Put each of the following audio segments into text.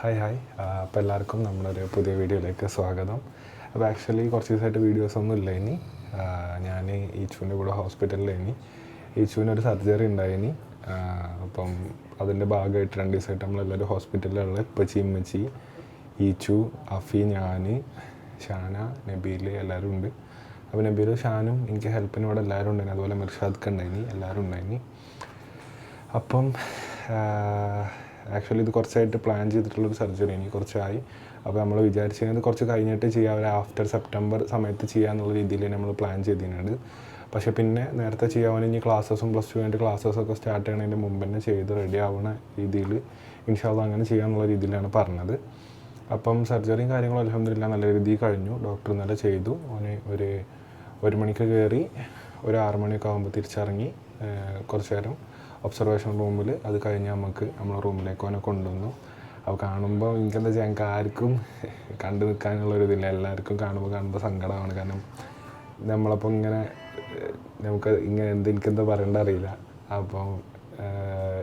Hi hi അപ്പോൾ എല്ലാവർക്കും നമ്മളൊരു പുതിയ വീഡിയോയിലേക്ക് സ്വാഗതം. അപ്പോൾ ആക്ച്വലി കുറച്ച് ദിവസമായിട്ട് വീഡിയോസ് ഒന്നും ഇല്ല ഇനി. ഞാൻ ഈച്ചുവിന്റെ കൂടെ ഹോസ്പിറ്റലിൽ ഇനി ഈച്ചുവിന് ഒരു സർജറി ഉണ്ടായിനി അപ്പം അതിന്റെ ഭാഗമായിട്ട് രണ്ട് ദിവസമായിട്ട് നമ്മളെല്ലാവരും ഹോസ്പിറ്റലിലുള്ള ഇപ്പച്ചി ഇമ്മച്ചി ഈച്ചു അഫി ഞാൻ ഷാന നബീൽ എല്ലാവരും ഉണ്ട്. അപ്പോൾ നബീൽ ഷാനും എനിക്ക് ഹെൽപ്പിന് ഇവിടെ എല്ലാവരും ഉണ്ടായിനി അതുപോലെ മിർഷാദ്ക്ക് ഉണ്ടായിനി എല്ലാവരും ഉണ്ടായിനി അപ്പം ആക്ച്വലി ഇത് കുറച്ചായിട്ട് പ്ലാൻ ചെയ്തിട്ടുള്ളൊരു സർജറി ഇനി കുറച്ചായി. അപ്പോൾ നമ്മൾ വിചാരിച്ചിരുന്നത് കുറച്ച് കഴിഞ്ഞിട്ട് ചെയ്യാം ആഫ്റ്റർ സെപ്റ്റംബർ സമയത്ത് ചെയ്യാന്നുള്ള രീതിയിൽ നമ്മൾ പ്ലാൻ ചെയ്തിട്ടുണ്ട് പക്ഷേ പിന്നെ നേരത്തെ ചെയ്യാൻ ഇനി ക്ലാസ്സസും പ്ലസ് ടു കഴിഞ്ഞിട്ട് ക്ലാസ്സസൊക്കെ സ്റ്റാർട്ട് ചെയ്യണതിന്റെ മുമ്പ് തന്നെ ചെയ്ത് റെഡി ആവുന്ന രീതിയിൽ ഇൻഷാല്ല അങ്ങനെ ചെയ്യാമെന്നുള്ള രീതിയിലാണ് പറഞ്ഞത്. അപ്പം സർജറിയും കാര്യങ്ങളും അലഹമില്ല നല്ല രീതിയിൽ കഴിഞ്ഞു. ഡോക്ടർ ഇന്നലെ ചെയ്തു. അവന് ഒരു ഒരു മണിക്ക് കയറി ഒരു ആറ് മണിയൊക്കെ ആകുമ്പോൾ തിരിച്ചിറങ്ങി. കുറച്ച് നേരം ഒബ്സർവേഷൻ റൂമിൽ അത് കഴിഞ്ഞ് നമുക്ക് നമ്മളെ റൂമിലേക്ക് അവനെ കൊണ്ടുവന്നു. അപ്പോൾ കാണുമ്പോൾ എനിക്കെന്താ വെച്ചാൽ ഞങ്ങൾക്ക് ആർക്കും കണ്ടു നിൽക്കാനുള്ളൊരിതില്ല എല്ലാവർക്കും കാണുമ്പോൾ കാണുമ്പോൾ സങ്കടമാണ് കാരണം നമ്മളപ്പോൾ ഇങ്ങനെ നമുക്ക് ഇങ്ങനെ എന്ത് എനിക്കെന്താ പറയേണ്ട അറിയില്ല. അപ്പോൾ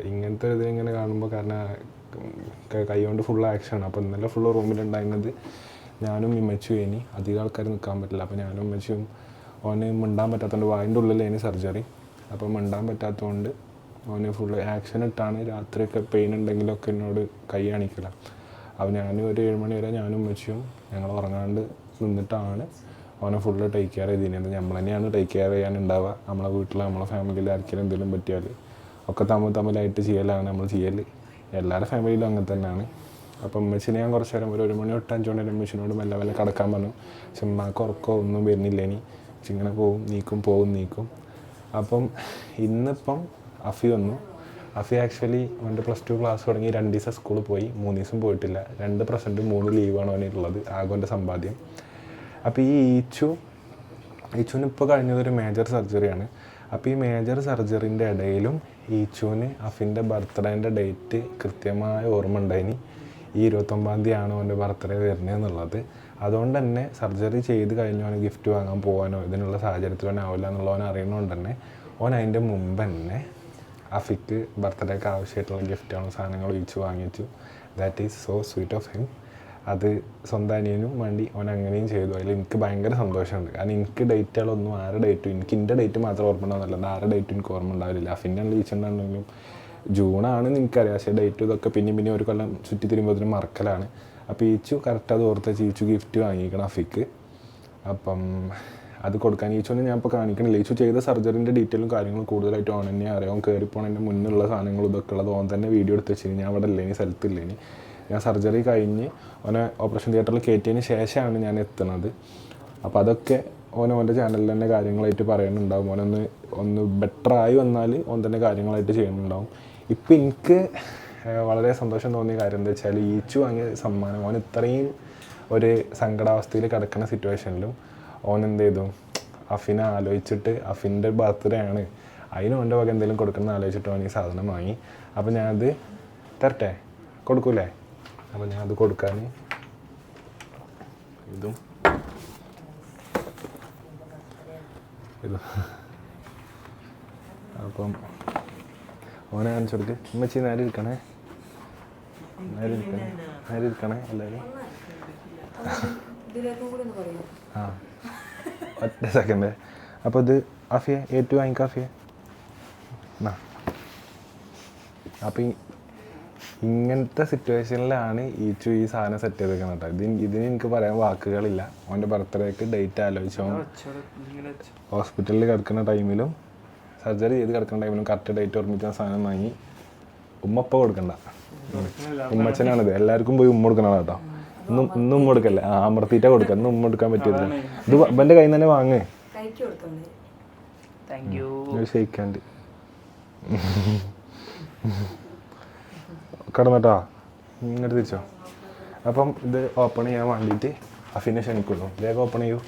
ഇങ്ങനത്തെ ഒരു ഇതിങ്ങനെ കാണുമ്പോൾ കാരണം കൈ കൊണ്ട് ഫുൾ ആക്ഷനാണ് അപ്പോൾ ഇന്നലെ ഫുള്ള് റൂമിലുണ്ടായിരുന്നത് ഞാനും ഇമ്മച്ചും ഇനി അധികം ആൾക്കാർ നിൽക്കാൻ പറ്റില്ല. അപ്പോൾ ഞാനും ഇമ്മച്ചും ഓനെ മിണ്ടാൻ പറ്റാത്തതുകൊണ്ട് വായിന്റെ ഇനി സർജറി അപ്പോൾ മിണ്ടാൻ പറ്റാത്തതുകൊണ്ട് ഓന് ഫുള്ള് ആക്ഷൻ ഇട്ടാണ് രാത്രിയൊക്കെ പെയിൻ ഉണ്ടെങ്കിലൊക്കെ എന്നോട് കൈ കാണിക്കില്ല അപ്പോൾ ഞാനും ഒരു ഏഴ് മണി വരെ ഞാനും ഉമ്മച്ചിയും ഞങ്ങൾ ഉറങ്ങാണ്ട് നിന്നിട്ടാണ് അവനെ ഫുള്ള് ടേക്ക് കെയർ ചെയ്തിരുന്നത് നമ്മൾ തന്നെയാണ് ടേക്ക് കെയർ ചെയ്യാനുണ്ടാവുക. നമ്മളെ വീട്ടിൽ നമ്മളെ ഫാമിലിയിൽ ആർക്കെങ്കിലും എന്തെങ്കിലും പറ്റിയാൽ ഒക്കെ തമ്മിൽ തമ്മിലായിട്ട് ചെയ്യലാണ് നമ്മൾ ചെയ്യൽ എല്ലാവരുടെ ഫാമിലിയിലും അങ്ങനെ തന്നെയാണ്. അപ്പം ഉമ്മച്ചിനെ ഞാൻ കുറച്ച് നേരം ഒരു ഒരു മണി തൊട്ട് അഞ്ച് മണി വരെ ഉമ്മച്ചിനോട് മെല്ലെ മെല്ലെ കിടക്കാൻ പറഞ്ഞു. പക്ഷെ ഉമ്മാക്ക് ഉറക്കോ ഒന്നും വരുന്നില്ല ഇനി ഇങ്ങനെ പോവും നീക്കും പോവും നീക്കും. അപ്പം ഇന്നിപ്പം അഫി വന്നു. അഫി ആക്ച്വലി അവന്റെ പ്ലസ് ടു ക്ലാസ് തുടങ്ങി രണ്ട് ദിവസം സ്കൂളിൽ പോയി. മൂന്ന് ദിവസം പോയിട്ടില്ല. രണ്ട് പ്രസന്റ് മൂന്ന് ലീവാണ് അവനുള്ളത് ആഗോന്റെ സമ്പാദ്യം. അപ്പോൾ ഈ ഈച്ചു ഈച്ചുവിന് ഇപ്പോൾ കഴിഞ്ഞതൊരു മേജർ സർജറിയാണ് അപ്പോൾ ഈ മേജർ സർജറിന്റെ ഇടയിലും ഈച്ചുവിന് അഫിന്റെ ബർത്ത്ഡേന്റെ ഡേറ്റ് കൃത്യമായ ഓർമ്മ ഉണ്ടായിനി ഈ ഇരുപത്തൊമ്പതാം തീയതിയാണ് അവന്റെ ബർത്ത്ഡേ വരുന്നത് എന്നുള്ളത്. അതുകൊണ്ട് തന്നെ സർജറി ചെയ്ത് കഴിഞ്ഞ് അവന് ഗിഫ്റ്റ് വാങ്ങാൻ പോകാനോ ഇതിനുള്ള സാഹചര്യത്തിൽ അവനാവില്ല എന്നുള്ളവൻ അറിയുന്നതുകൊണ്ട് തന്നെ ഓൻ അതിന്റെ മുമ്പ് തന്നെ അഫിക്ക് ബർത്ത്ഡേക്ക് ആവശ്യമായിട്ടുള്ള ഗിഫ്റ്റുകളും സാധനങ്ങളും ഈച്ചു വാങ്ങിച്ചു. That is so sweet of him അത് സ്വന്തം അനിയനും വേണ്ടി അവൻ അങ്ങനെയും ചെയ്തു. അതിൽ എനിക്ക് ഭയങ്കര സന്തോഷമുണ്ട്. കാരണം എനിക്ക് ഡേറ്റുകളൊന്നും ആരുടെ ഡേറ്റും എനിക്ക് എന്റെ ഡേറ്റ് മാത്രം ഓർമ്മ ഉണ്ടാവുന്നില്ല ആരുടെ ഡേറ്റും എനിക്ക് ഓർമ്മ ഉണ്ടാവില്ല അഫിന്റെ ലീച്ചുണ്ടെങ്കിലും ജൂണാണെന്ന് എനിക്കറിയാം. പക്ഷേ ഡേറ്റ് ഇതൊക്കെ പിന്നെ പിന്നെ ഒരു കൊല്ലം ചുറ്റി തിരുമ്പോഴത്തേനും മറക്കലാണ്. അപ്പോൾ ഈച്ചു കറക്റ്റ് അത് ഓർത്ത് ചീച്ചു ഗിഫ്റ്റ് വാങ്ങിക്കണം അഫിക്ക്. അപ്പം അത് കൊടുക്കാൻ ഈച്ചോനെ ഞാൻ ഇപ്പോൾ കാണിക്കണില്ല. ഈച്ചു ചെയ്ത സർജറിന്റെ ഡീറ്റെയിലും കാര്യങ്ങളും കൂടുതലായിട്ട് ഓൺ തന്നെ അറിയാം. കയറി മുന്നിലുള്ള സാധനങ്ങളും ഇതൊക്കെ ഉള്ളത് ഓൻ തന്നെ വീഡിയോ എടുത്ത് വെച്ചിരുന്നു ഞാൻ അവിടെ ഇല്ലേനി സ്ഥലത്തില്ലേനി ഞാൻ സർജറി കഴിഞ്ഞ് ഓനെ ഓപ്പറേഷൻ തിയേറ്ററിൽ കയറ്റിയതിന് ശേഷമാണ് ഞാൻ എത്തുന്നത്. അപ്പോൾ അതൊക്കെ ഓൻ ഓന്റെ ചാനലിൽ തന്നെ കാര്യങ്ങളായിട്ട് പറയുന്നുണ്ടാവും ഓനൊന്ന് ഒന്ന് ബെറ്റർ ആയി വന്നാൽ ഓൻ തന്നെ കാര്യങ്ങളായിട്ട് ചെയ്യുന്നുണ്ടാവും. ഇപ്പം എനിക്ക് വളരെ സന്തോഷം തോന്നിയ കാര്യം എന്താ വെച്ചാൽ ഈച്ചു വാങ്ങിയ സമ്മാനം ഓൻ ഇത്രയും ഒരു സങ്കടാവസ്ഥയിൽ കിടക്കുന്ന സിറ്റുവേഷനിലും ഓൻ എന്ത് ചെയ്തു അഫിനെ ആലോചിച്ചിട്ട് അഫിന്റെ ബർത്ത്ഡേ ആണ് അതിന് ഓന്റെ വക എന്തെങ്കിലും കൊടുക്കണം എന്ന് ആലോചിച്ചിട്ട് ഓൻ ഈ സാധനം വാങ്ങി. അപ്പം ഞാനത് തരട്ടെ? കൊടുക്കൂലേ? അപ്പം ഞാനത് അത് കൊടുക്കാൻ ഇതും ഇതും. അപ്പം ഓനെ കാണിച്ചു കൊടുക്ക്. ഉമ്മച്ചി നേരെ ഇരിക്കണേ. നേരെ ഇരിക്കണേ. നേരെ ഇരിക്കണേ എല്ലാവരും. ആ. ഒറ്റ സെക്കൻഡ് അപ്പോൾ ഇത് അഫിയ ഏറ്റവും വാങ്ങിക്ക അഫിയ എന്നാ അപ്പം ഈ ഇങ്ങനത്തെ സിറ്റുവേഷനിലാണ് ഈച്ചു ഈ സാധനം സെറ്റ് ചെയ്തേക്കുന്നത് കേട്ടോ ഇതിന് ഇതിന് എനിക്ക് പറയാൻ വാക്കുകളില്ല. അവന്റെ ബർത്ത്ഡേക്ക് ഡേറ്റ് ആലോചിച്ചോ ഹോസ്പിറ്റലിൽ കിടക്കുന്ന ടൈമിലും സർജറി ചെയ്ത് കിടക്കുന്ന ടൈമിലും കറക്റ്റ് ഡേറ്റ് ഓർമ്മിച്ച സാധനം വാങ്ങി ഉമ്മ ഇപ്പം കൊടുക്കണ്ട. ഉമ്മച്ചനാണിത്. എല്ലാവർക്കും പോയി ഉമ്മ കൊടുക്കണം കേട്ടോ ഇന്നും ഇന്നും കൊടുക്കല്ലേ ആ അമർത്തിയിട്ടാ കൊടുക്കുക ഇന്നും കൊടുക്കാൻ പറ്റിയത് ഇത് ഇവന്റെ കയ്യിൽ തന്നെ വാങ്ങേ. ഷെയ്ക്കാണ്ട് കടന്നട്ടോ? ഇങ്ങോട്ട് തിരിച്ചോ. അപ്പം ഇത് ഓപ്പൺ ചെയ്യാൻ വേണ്ടിയിട്ട് അഫിനെ ക്ഷണിക്കുള്ളൂ. വേഗം ഓപ്പൺ ചെയ്യൂ.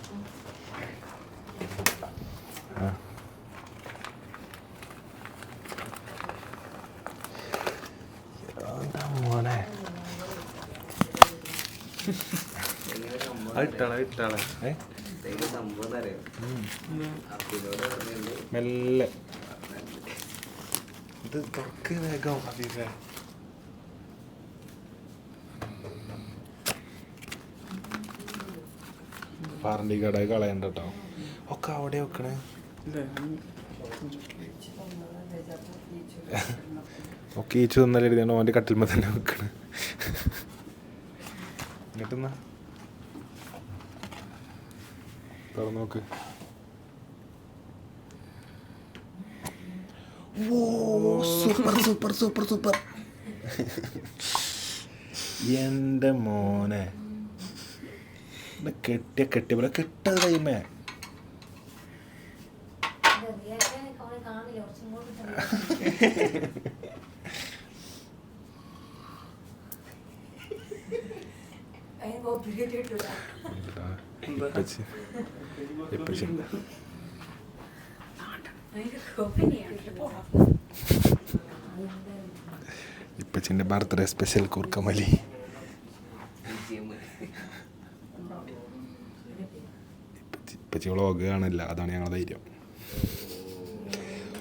മെല്ലെ. ഇത് തുറക്ക് വേഗം അബീബ കട കളയണ്ട കേട്ടോ ഒക്കെ അവിടെ വെക്കണേ. ഒക്കെ ഈച്ചു തന്നല്ലേ എഴുതിയാണ് ഓന്റെ കട്ടിൽമ തന്നെ വെക്കണേ. എന്നിട്ടെന്നാ തുറന്നു നോക്ക്. Super super super super. എന്റെ മോനെ. കെട്ടിയ കെട്ടിയ പോലെ കെട്ടത് കൈമേ അതിന് ഇപ്പച്ചിന്റെ ബർത്ത്ഡേ സ്പെഷ്യൽ കുർക്കമലി. ഇപ്പച്ചി ഇപ്പച്ചി വ്ളോഗ് കാണില്ല അതാണ് ഞങ്ങളുടെ ധൈര്യം.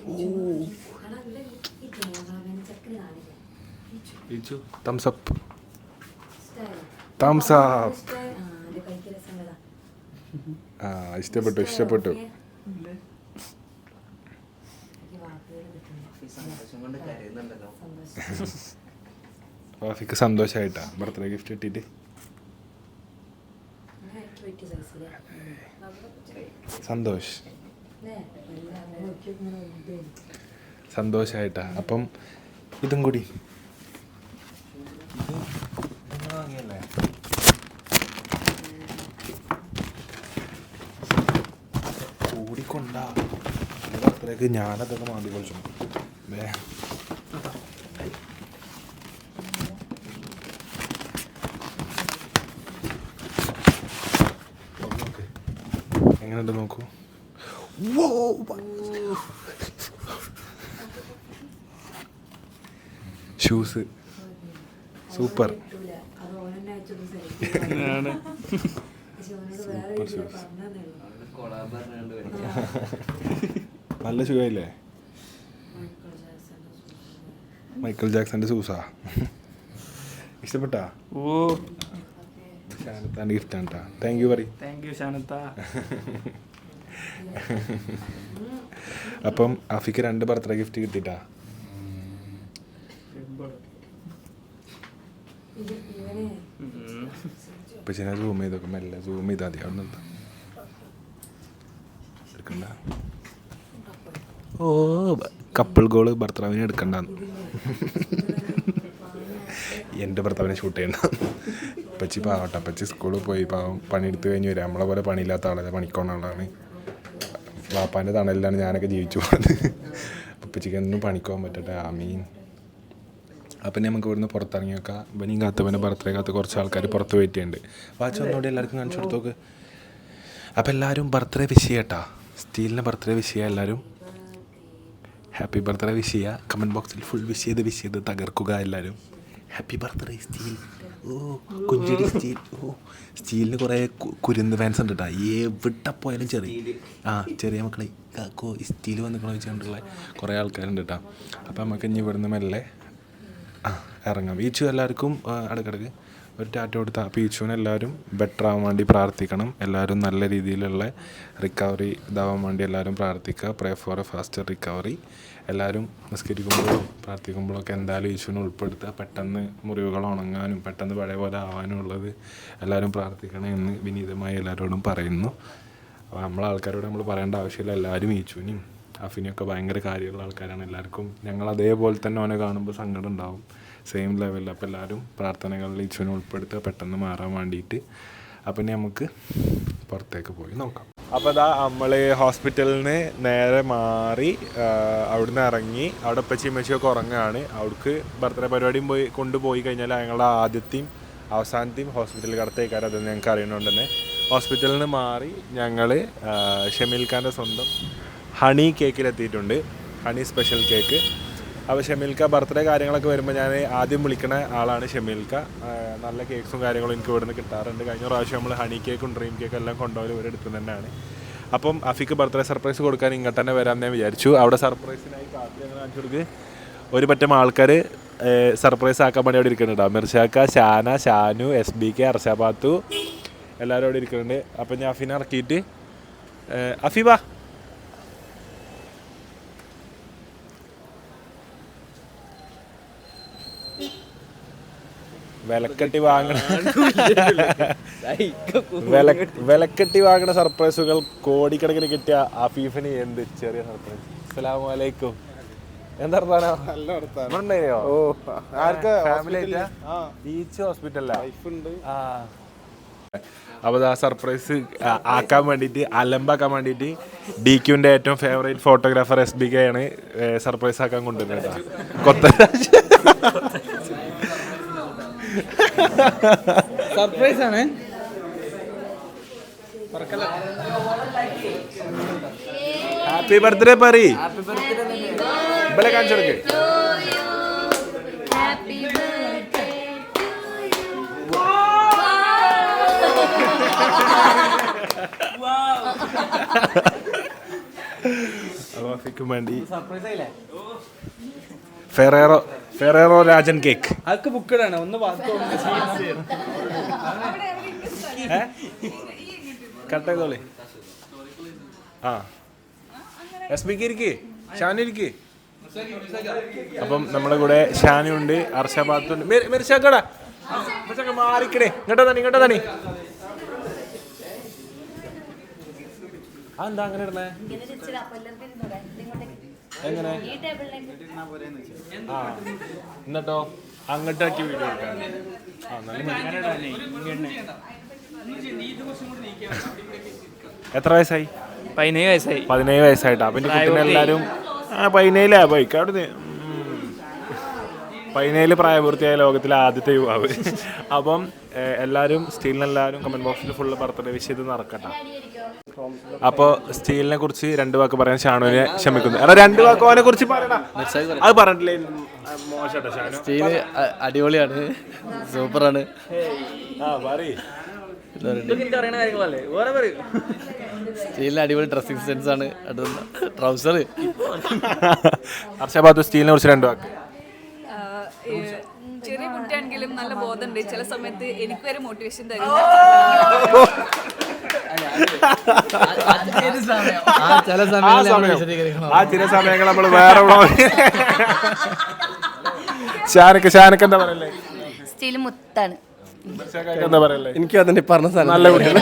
തംസപ്പ് ഇല്ല ഈ ക്യാമറമാൻ ചെക്കന് കാണില്ല തംസ് അപ്പ് ഇഷ്ടമായോ തംസ് അപ്പ് ഇഷ്ടമായി ആ എന്റെ കൈക്ക് രസം കഥാ ആ ഇഷ്ടപ്പെട്ടു ഇഷ്ടപ്പെട്ടു. റാഫിക്ക് സന്തോഷമായിട്ടാ ബർത്ത്ഡേ ഗിഫ്റ്റ് കിട്ടിയിട്ട്. സന്തോഷ്. സന്തോഷമായിട്ടാ അപ്പം ഇതും കൂടി ഇത് നിങ്ങൾ വാങ്ങിയല്ലേ കൂടിക്കൊണ്ടാ ബർത്ത്ഡേക്ക് ഞാനതൊക്കെ മാന്തി പൊളിച്ചു വേ എങ്ങനെയുണ്ട് നോക്കൂ. ഷൂസ്. സൂപ്പർ. കിട്ടൂല അത് നല്ല സുഖമില്ലേ മൈക്കിൾ ജാക്സന്റെ സൂസ ഇഷ്ടപ്പെട്ടാ? ഓ. ഷാനത്താന്റെ ഗിഫ്റ്റാണ് കേട്ടോ താങ്ക് യു പറയും താങ്ക് യു ഷാനത്ത. അപ്പം അഫിക്ക് രണ്ട് ബർത്ത്ഡേ ഗിഫ്റ്റ് കിട്ടിട്ടാ? ഇപ്പം ഞാൻ സൂം ചെയ്തൊക്കെ. മെല്ലെ സൂം ചെയ്താൽ മതി. അവിടെ നിന്ന് എടുക്കണ്ട. ഓ കപ്പിൾ ഗോൾ ഭർത്താവിനെ എടുക്കണ്ടെന്ന്. എന്റെ ഭർത്താവിനെ ഷൂട്ട് ചെയ്യണ്ട. പച്ചി പാവട്ടെ പച്ചി സ്കൂളിൽ പോയി പാവം പണിയെടുത്ത് കഴിഞ്ഞ് വരാം. നമ്മളെ പോലെ പണിയില്ലാത്ത ആളല്ല പണിക്കോണ ആളാണ്. വാപ്പാന്റെ തണലിലാണ് ഞാനൊക്കെ ജീവിച്ചു പോകുന്നത് പപ്പച്ചിക്ക് പച്ചിക്ക് എന്നും പണിക്കോകാൻ പറ്റട്ടെ ആമീൻ. അപ്പം നമുക്ക് ഇവിടുന്ന് പുറത്തിറങ്ങി വെക്കാം ഇവനെയും കാത്ത് പിന്നെ ബർത്ത്ഡേ കാത്ത് കുറച്ച് ആൾക്കാർ പുറത്ത് വെയിറ്റ് ചെയ്യുന്നുണ്ട് വാച്ച് ഒന്നുകൂടി എല്ലാവർക്കും കാണിച്ചു കൊടുത്തോക്ക്. അപ്പം എല്ലാവരും ബർത്ത്ഡേ വിഷയട്ടാ സ്റ്റീലിന്റെ ബർത്ത്ഡേ വിഷയ എല്ലാവരും ഹാപ്പി ബർത്ത്ഡേ വിഷ് ചെയ്യുക കമന്റ് ബോക്സിൽ ഫുൾ വിഷ് ചെയ്ത് വിഷ് ചെയ്ത് തകർക്കുക എല്ലാവരും ഹാപ്പി ബർത്ത്ഡേ സ്റ്റീൽ ഓ കുഞ്ചടി സ്റ്റീൽ ഓ സ്റ്റീലിന് കുറേ കുരുന്ന് ഫാൻസ് ഉണ്ട് കേട്ടോ എവിടെ പോയാലും ചെറിയ ആ ചെറിയ മക്കളെ. കാക്കോ സ്റ്റീൽ വന്നിക്കണോ വെച്ചുകൊണ്ടുള്ള കുറേ ആൾക്കാരുണ്ട് കേട്ടോ അപ്പോൾ നമുക്ക് ഇനി ഇവിടുന്ന് മെല്ലെ ആ ഇറങ്ങാം. വീച്ചു എല്ലാവർക്കും ഇടക്കിടക്ക് ഇടയ്ക്കിടയ്ക്ക് ഒരു ടാറ്റ കൊടുത്ത പീച്ചുവിന് എല്ലാവരും ബെറ്റർ ആവാൻ വേണ്ടി പ്രാർത്ഥിക്കണം. എല്ലാവരും നല്ല രീതിയിലുള്ള റിക്കവറി ഇതാവാൻ വേണ്ടി എല്ലാവരും പ്രാർത്ഥിക്കുക. Pray for a faster recovery എല്ലാവരും നിസ്കരിക്കുമ്പോഴും പ്രാർത്ഥിക്കുമ്പോഴൊക്കെ എന്തായാലും ഈശുവിനെ ഉൾപ്പെടുത്തുക. പെട്ടെന്ന് മുറിവുകൾ ഉണങ്ങാനും പെട്ടെന്ന് പഴയ പോലെ ആവാനും ഉള്ളത് എല്ലാവരും പ്രാർത്ഥിക്കണം എന്ന് വിനീതമായി എല്ലാവരോടും പറയുന്നു. അപ്പോൾ നമ്മളെ ആൾക്കാരോട് നമ്മൾ പറയേണ്ട ആവശ്യമില്ല. എല്ലാവരും ഈച്ചുവിനും അഫിനെയൊക്കെ ഭയങ്കര കാര്യമുള്ള ആൾക്കാരാണ് എല്ലാവർക്കും. ഞങ്ങൾ അതേപോലെ തന്നെ അവനെ കാണുമ്പോൾ സങ്കടം ഉണ്ടാവും. സെയിം ലെവലിൽ അപ്പോൾ എല്ലാവരും പ്രാർത്ഥനകളിൽ ഈശ്വരനെ ഉൾപ്പെടുത്തുക പെട്ടെന്ന് മാറാൻ വേണ്ടിയിട്ട്. അപ്പം നമുക്ക് പുറത്തേക്ക് പോയി നോക്കാം. അപ്പോൾ അതാ നമ്മൾ ഹോസ്പിറ്റലിൽ നിന്ന് നേരെ മാറി അവിടുന്ന് ഇറങ്ങി. അവിടെ പച്ചി മെച്ചിയൊക്കെ ഉറങ്ങുകയാണ് അവിടേക്ക് ബർത്ത്ഡേ പരിപാടിയും പോയി കൊണ്ടുപോയി കഴിഞ്ഞാൽ ഞങ്ങളുടെ ആദ്യത്തെയും അവസാനത്തെയും ഹോസ്പിറ്റലിൽ കടത്തേക്കാരം അതെന്ന് ഞങ്ങൾക്ക് അറിയണോണ്ട് തന്നെ. ഹോസ്പിറ്റലിൽ നിന്ന് മാറി ഞങ്ങൾ ഷമീൽ ഖാന്റെ സ്വന്തം ഹണി കേക്കിലെത്തിയിട്ടുണ്ട്. ഹണി സ്പെഷ്യൽ കേക്ക് അപ്പോൾ ഷമീൽക്ക ബർത്ത്ഡേ കാര്യങ്ങളൊക്കെ വരുമ്പോൾ ഞാൻ ആദ്യം വിളിക്കണ ആളാണ് ഷമീൽക്ക. നല്ല കേക്ക്സും കാര്യങ്ങളും എനിക്ക് ഇവിടുന്ന് കിട്ടാറുണ്ട്. കഴിഞ്ഞ പ്രാവശ്യം നമ്മൾ ഹണി കേക്കും ഡ്രീം കേക്കും എല്ലാം കൊണ്ടുപോയി ഇവരെ എടുത്തു തന്നെയാണ് അപ്പം അഫിക്ക് ബർത്ത്ഡേ സർപ്രൈസ് കൊടുക്കാൻ ഇങ്ങോട്ട് തന്നെ വരാൻ ഞാൻ വിചാരിച്ചു. അവിടെ സർപ്രൈസിനായി കാത്തിരി അങ്ങനെ ഒരു പറ്റം ആൾക്കാർ സർപ്രൈസ് ആക്കാൻ വേണ്ടി അവിടെ ഇരിക്കുന്നുണ്ട് അമിർഷാക്ക Shana Shanu S B K അർഷാബാത്തു എല്ലാവരും അവിടെ ഇരിക്കുന്നുണ്ട്. അപ്പം ഞാൻ അഫിനെ ഇറക്കിയിട്ട് അഫീബ വിലക്കെട്ടി വാങ്ങണ വില വിലക്കെട്ടി വാങ്ങണ സർപ്രൈസുകൾ കോടിക്കണക്കിന് കിട്ടിയ ആഫീഫിന് എന്ത് ചെറിയ സർപ്രൈസ്. അസ്സലാമു അലൈക്കും. എന്താ വർത്താനോ? ഓ ആർക്ക് ഫാമിലി ബീച്ച് ഹോസ്പിറ്റലാ ആ? അപ്പോൾ ആ. സർപ്രൈസ് ആക്കാൻ വേണ്ടിയിട്ട് അലമ്പാക്കാൻ വേണ്ടിയിട്ട് ഡി ക്യൂന്റെ ഏറ്റവും favourite photographer S B K ആണ് സർപ്രൈസ് ആക്കാൻ കൊണ്ടുവരുന്നത് കൊത്ത സർപ്രൈസ് ആണ്. ഹാപ്പി ബർത്ത്ഡേ പറയ് ഇവിടെ കാണിച്ചെടുക്ക് വേണ്ടി സർപ്രൈസ് ആയില്ലേ ഫെറേറോ ഫെറേറോ രാജൻ കേക്ക് അതൊക്കെ ബുക്കഡാണ് ഒന്ന് കട്ട് ചെയ്തോളി ആ. എസ് ബിക്ക് ഇരിക്കേ. ഷാനി ഇരിക്കേ. അപ്പം നമ്മുടെ കൂടെ ഷാനു ഉണ്ട് അർഷബാത്തുണ്ട് മെരിച്ചാക്കടാ മാറിക്കടേ. ഇങ്ങോട്ടാ തണി ഇങ്ങോട്ടാ തണി ആ എന്താ അങ്ങനെ ഇടണേ എങ്ങനെ? ആ എന്നിട്ടോ? അങ്ങോട്ടാക്കി വീഡിയോ എടുക്കാൻ ആ നല്ല എത്ര വയസ്സായി? പതിനേഴ് വയസ്സായി. പതിനേഴ് വയസ്സായിട്ടാ. പിന്നെ കുട്ടീനെ എല്ലാവരും ആ പതിനേഴിലാ ബൈക്ക് അവിടുന്ന്. പതിനേഴിൽ പ്രായപൂർത്തിയായ ലോകത്തിലെ ആദ്യത്തെ യുവാവ്. അപ്പം എല്ലാവരും സ്റ്റീലിനെല്ലാവരും കമന്റ് ബോക്സിൽ ഫുള്ള് ബർത്ത്ഡേ വിഷ് ചെയ്ത് നടക്കട്ടെ. അപ്പോൾ സ്റ്റീലിനെ കുറിച്ച് രണ്ട് വാക്ക് പറയാൻ ഷാനുവിനെ ക്ഷമിക്കുന്നു. എടാ രണ്ട് വാക്ക് അവനെ കുറിച്ച് പറയടാ. അത് പറഞ്ഞിട്ടില്ലേ? മോശട്ടെ ഷാനു. സ്റ്റീൽ അടിപൊളിയാണ്. സൂപ്പറാണ്. ആ പറയ്. സ്റ്റീലിന് അടിപൊളി ഡ്രസ്സിംഗ് സെൻസ് ആണ്. ട്രൗസർ അർഷാബാദ് സ്റ്റീലിനെ കുറിച്ച് രണ്ട് വാക്ക്. ഈ ചെറിയ കുട്ടിയാണെങ്കിലും നല്ല ബോധമുണ്ട്. ചില സമയത്ത് എനിക്ക് വരെ മോട്ടിവേഷൻ തരും ചില ആ സമയങ്ങളിൽ സമയം. ആ ചില സമയങ്ങൾ നമ്മൾ വേറെ ഷാനക്ക് ഷാനക്ക് എന്താ പറയല്ലേ? സ്റ്റീൽ മുത്താണ്. എന്താ പറയല്ലേ? എനിക്ക് അതിന്റെ പറഞ്ഞ സാധനം. നല്ല കുട്ടികൾ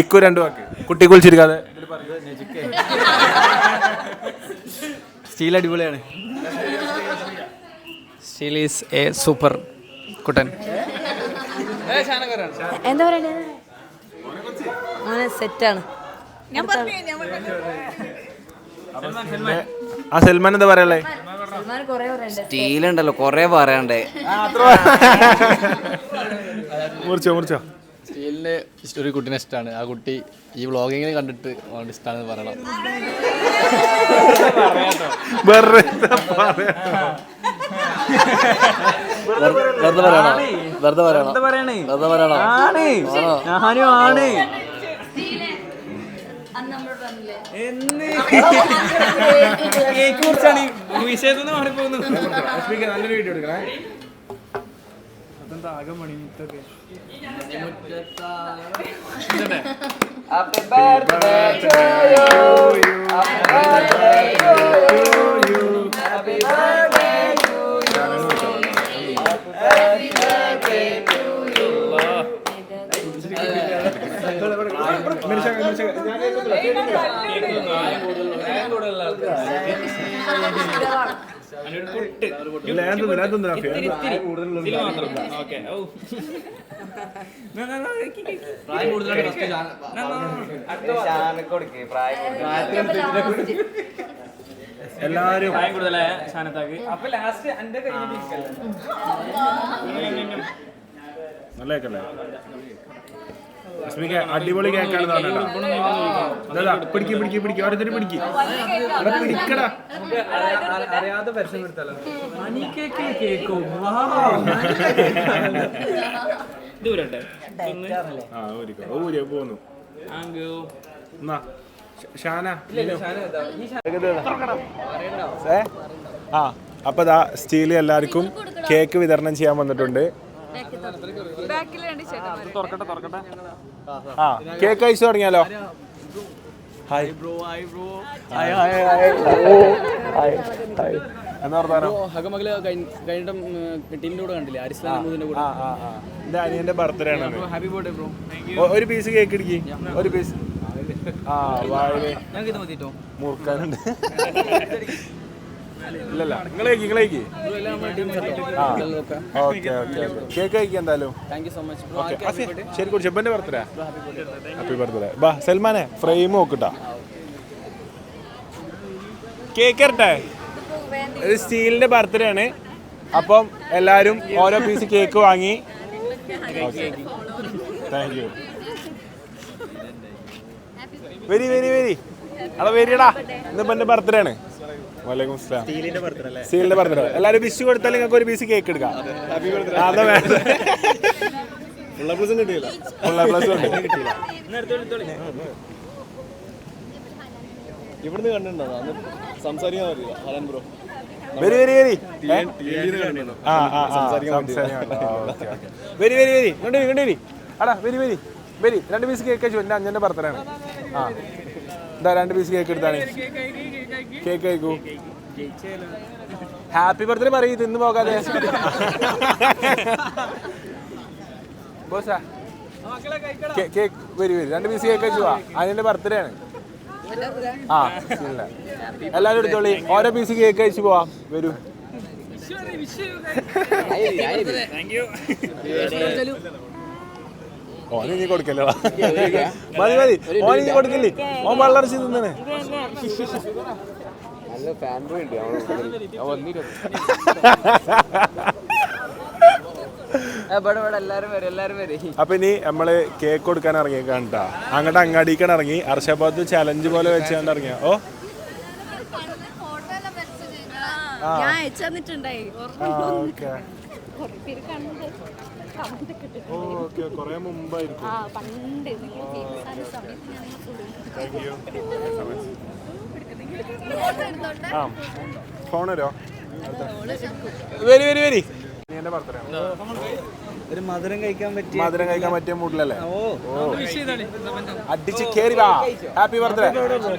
ഇക്കു രണ്ട് വാക്ക്. കുട്ടി കുളിച്ചിരിക്കാതെ. സ്റ്റീൽ അടിപൊളിയാണ്. സ്റ്റീൽ ഈസ് എ സൂപ്പർ കുട്ടൻ. എന്താ പറയണേ? അങ്ങനെ സെറ്റാണ്. ആ സൽമാൻ എന്താ പറയല്ലേ സൽമാൻ കുറെ പറയുന്നുണ്ട് സ്റ്റീലുണ്ടല്ലോ കൊറേ പറയണ്ടേ മുറിച്ചോ മുറിച്ചോ. സ്റ്റീലിന്റെ ഒരു കുട്ടീനെ ഇഷ്ടമാണ് ആ കുട്ടി ഈ വ്ളോഗിങ്ങിന് കണ്ടിട്ട് ഇഷ്ടമാണെന്ന് പറയണം. വെറുതെ പറയണോ? വെറുതെ പറയണോ. പറയണേ. വെറുതെ പറയണോ. ആണ്. ഞാനും ആണ്. കേക്ക് കുറിച്ചാണ് വിഷയത്തിൽ നിന്ന് മാറിപ്പോകുന്നു നല്ലൊരു വീഡിയോ എടുക്കണേ. അതെന്താ ആകെ മണിമുത്തൊക്കെ? ഇല്ല ഞാൻ തിന്നില്ല, ഞാൻ തിന്നില്ല, ഫിയ. ഓക്കെ ഓ എല്ലാരും. പ്രായം കൂടുതലായ ഷാനത്താക്ക്. അപ്പൊ ലാസ്റ്റ് എന്റെ അസ്മിക അടിപൊളി കേക്കാണ് പറഞ്ഞാ പിടിക്ക് പിടിക്ക് പിടിക്ക്. ഓരോരുത്തർ പിടിക്ക്. എടാ, പിടിക്കടാ അറിയാതെ പരസ്യം കൊടുത്തല്ലോ മണി കേക്ക്. കേക്കോ ദൂരട്ടെ ആ ഊരിക്കോ ഊരിയോ പോന്നു. എന്നാ ഷാന ആ അപ്പോൾ ദാ സ്റ്റീൽ എല്ലാവർക്കും കേക്ക് വിതരണം ചെയ്യാൻ വന്നിട്ടുണ്ട്. തുറക്കട്ടെ തുറക്കട്ടെ. ആ കേക്ക് ഐസ് തുടങ്ങിയാലോ? Hi bro hi bro hi hi hi hi എന്താ വർത്താനോ? ഹകമകൾ കഴിഞ്ഞിട്ടും ടീമിന്റെ കൂടെ കണ്ടില്ലേ? അരിസ്ലാം അഹമ്മദിന്റെ കൂടെ? ആ ആ ആ. അനിയന്റെ ബർത്ത്ഡേ ആണ് ഹാപ്പി ബർത്ത്ഡേ ബ്രോ ഒരു പീസ് കേക്ക് ഇടിക്ക്. ഒരു പീസ് ആ വാഴ ഞങ്ങൾക്ക് ഇത് മതിട്ടോ? മുറുക്കാനുണ്ട്. ഇല്ലല്ല. നിങ്ങളേക്ക് നിങ്ങളേക്ക് ആ ഓക്കെ ഓക്കെ കേക്ക് കഴിക്കുക എന്തായാലും. ഓക്കെ ശരി എപ്പന്റെ ബർത്ത്ഡേ ഹാപ്പി ബർത്ത്ഡേ ബാ സൽമാനെ ഫ്രെയിം നോക്കട്ടാ. കേക്ക് ഇരട്ടെ ഇത് സ്റ്റീലിന്റെ ബർത്ത്ഡേ ആണ്. അപ്പം എല്ലാരും ഓരോ പീസ് കേക്ക് വാങ്ങി. Thank you very very very. അവിടെ വരിടാ ഇന്നിപ്പോ എന്റെ ബർത്ത്ഡേ ആണ്. വലൈക്കും സ്ലാം. സ്റ്റീലിന്റെ ബർത്ത്ഡേ എല്ലാരും വിഷു കൊടുത്താൽ നിങ്ങൾക്ക് ഒരു പീസ് കേക്ക് എടുക്കാം. അതാ. ഇവിടുന്ന് കണ്ടിട്ടുണ്ടോ? സംസാരിക്കാൻ പറ്റില്ല ഹലൻ ബ്രോ വരി വരി വരി. ആ ആ ആ. ആ, ഓക്കേ, ഓക്കേ. വരി വരി വരി. ഇങ്ങോട്ട് വരി ഇങ്ങോട്ട് വരി അടാ വരി വരി. വരി രണ്ട് പീസ് കേക്ക് കഴിച്ചു. എന്റെ അഞ്ഞന്റെ ബർത്ത്ഡേ ആണ്. ആ. എന്താ രണ്ട് പീസ് കേക്ക് എടുത്താണ്. കേക്ക് കഴിക്കൂ. ഹാപ്പി ബർത്ത്ഡേ പറയൂ തിന്നു പോകാതെ. ബോസാ. കേക്ക് വരൂ വരി. രണ്ട് പീസ് കേക്ക് കഴിച്ചു അതിന്റെ ബർത്ത്ഡേ ആണ്. ആ ഇല്ല. എല്ലാവരും എടുത്തോളി. ഓരോ പീസ് കേക്ക് കഴിച്ചു പോവാം. വരൂ. ഓന് നീ കൊടുക്കല്ലോ. മതി മതി. ഓന് നീ കൊടുക്കില്ലേ? ഓൻ വള്ളർച്ചി തിന്നണേ. നല്ല ഫാൻ ബോയ് ഉണ്ട് അപ്പൊ ഇനി നമ്മൾ കേക്ക് കൊടുക്കാൻ ഇറങ്ങി കേട്ടാ അങ്ങോട്ട് അങ്ങാടിക്കാൻ ഇറങ്ങി അർഷാബാദ് ചലഞ്ച് പോലെ വെച്ചുകൊണ്ട് ഇറങ്ങിയ. ഓ? ഞാൻ അയച്ചു തന്നിട്ടുണ്ടായി. ഓക്കെ. ഓക്കെ. കൊറേ മുമ്പായിരിക്കും. പണ്ട്. താങ്ക് യു ആ. ഫോൺ വരോ വരി വരി വരി. നീ എന്റെ ബർത്ത്ഡേ ഒരു മധുരം കഴിക്കാൻ പറ്റിയ മധുരം കഴിക്കാൻ പറ്റിയ മൂഡിലല്ലേ? അടിച്ച് കേറി വാ. Happy birthday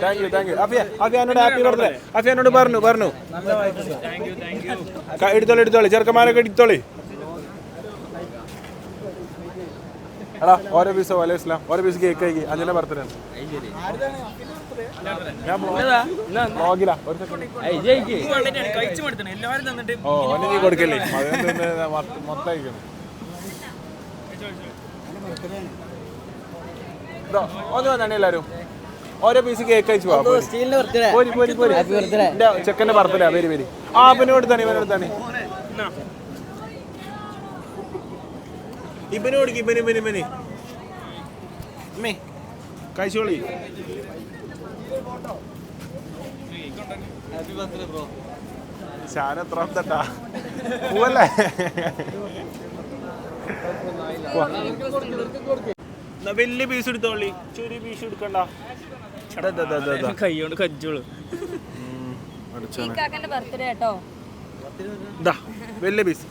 thank you thank you Afiya Afiya എന്നോട് ഹാപ്പി ബർത്ത്ഡേ അഫിയ എന്നോട് പറഞ്ഞു പറഞ്ഞു. എടുത്തോളി എടുത്തോളി. ചെറുക്കന്മാരൊക്കെ എടുത്തോളി. എടാ ഓരോ പീസ് വല ഇസ്ലാം ഓരോ പീസ് കേക്ക് കഴിക്കി അഞ്ചിന്റെ ബർത്ത്ഡേ ആണ്. കൊടുക്കല്ലേ മധുരം തിന്ന് മൊത്ത- മൊത്തം കഴിക്കണം ഇതോ, ഒന്ന് വന്നാണ് എല്ലാരും ഓരോ പീസ് കേക്ക് കഴിച്ചു പോവാ പോരി. പോരി ചെക്കന്റെ ആ പിന്നെ കൊടുത്താണ് ഇവനോട് തന്നെ ഇവന് കൊടുക്കും ഇവന് ഇവന് ഇവന് കഴിച്ചോളി എത്ര തട്ടാ പോവല്ലേ വലിയ പീസ് എടുത്തോളി. ചെറിയ പീസ് എടുക്കണ്ട. കൈകൊണ്ട് കജ്ജോളൂ അടിച്ചോനെ. കാക്കന്റെ ബർത്ത്ഡേ കേട്ടോ ദാ, വലിയ പീസ്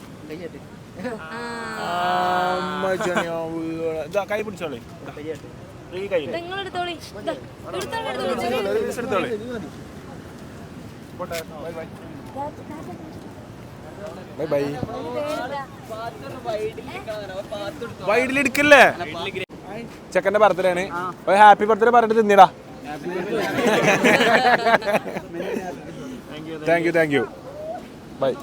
കൈ പിടിച്ചോളി. Bye bye. വൈഡിൽ എടുക്കല്ലേ ചെക്കന്റെ ബർത്ത്ഡേ ആണ്. ഹാപ്പി ബർത്ത്ഡേ പറഞ്ഞിട്ട് തിന്നിടാ. Thank you thank you bye.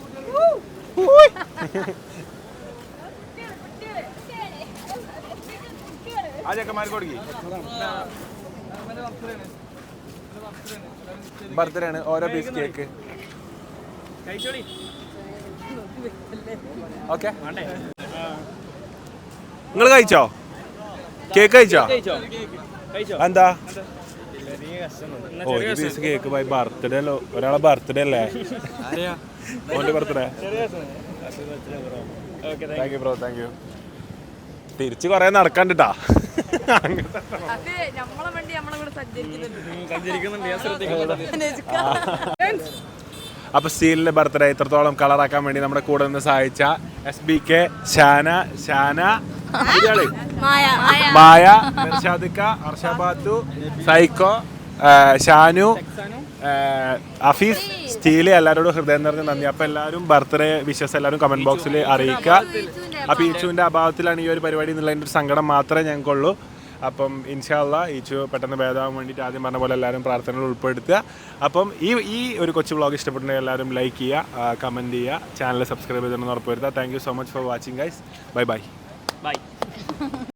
ആ ചെക്കന്മാർക്ക് കൊടുക്കി. ബർത്ത്ഡേ ആണ് ഓരോ പീസ് കേക്ക് ഓക്കെ. നിങ്ങൾ കഴിച്ചോ? കേക്ക് കഴിച്ചോ? എന്താ? ഒരു പീസ് കേക്ക് പോയി ബർത്ത്ഡേ അല്ലോ. ഒരാളെ ബർത്ത്ഡേ അല്ലേ? ഓന്റെ birthday thank you bro thank you തിരിച്ച് കുറെ നടക്കണ്ടിട്ടാ. അപ്പൊ സ്റ്റീലിന്റെ ബർത്ത്ഡേ ഇത്രത്തോളം കളറാക്കാൻ വേണ്ടി നമ്മുടെ കൂടെ നിന്ന് സഹായിച്ച S B K Shana Shana Maya മെർഷാദിക്ക അർഷാബാത്തു സൈക്കോ ഷാനു. ആ, അഫീഫ് സ്റ്റീൽ എല്ലാവരോടും ഹൃദയം നിറഞ്ഞ നന്ദി. അപ്പോൾ എല്ലാവരും ബർത്ത്ഡേ വിഷസ് എല്ലാവരും കമന്റ് ബോക്സിൽ അറിയിക്കുക. അപ്പോൾ ഈച്ചുവിന്റെ അഭാവത്തിലാണ് ഈ ഒരു പരിപാടി എന്നുള്ളതിന്റെ ഒരു സങ്കടം മാത്രമേ ഞങ്ങൾക്കുള്ളൂ. അപ്പം ഇൻഷാല്ല ഈച്ചു പെട്ടെന്ന് ഭേദമാകാൻ വേണ്ടിയിട്ട് ആദ്യം പറഞ്ഞ പോലെ എല്ലാവരും പ്രാർത്ഥനകൾ ഉൾപ്പെടുത്തുക. അപ്പം ഈ ഈ ഒരു കൊച്ചു ബ്ലോഗ് ഇഷ്ടപ്പെട്ടുണ്ടെങ്കിൽ എല്ലാവരും ലൈക്ക് ചെയ്യുക കമന്റ് ചെയ്യുക ചാനൽ സബ്സ്ക്രൈബ് ചെയ്തെന്ന് ഉറപ്പ് വരുത്തുക thank you so much for watching guys bye bye bye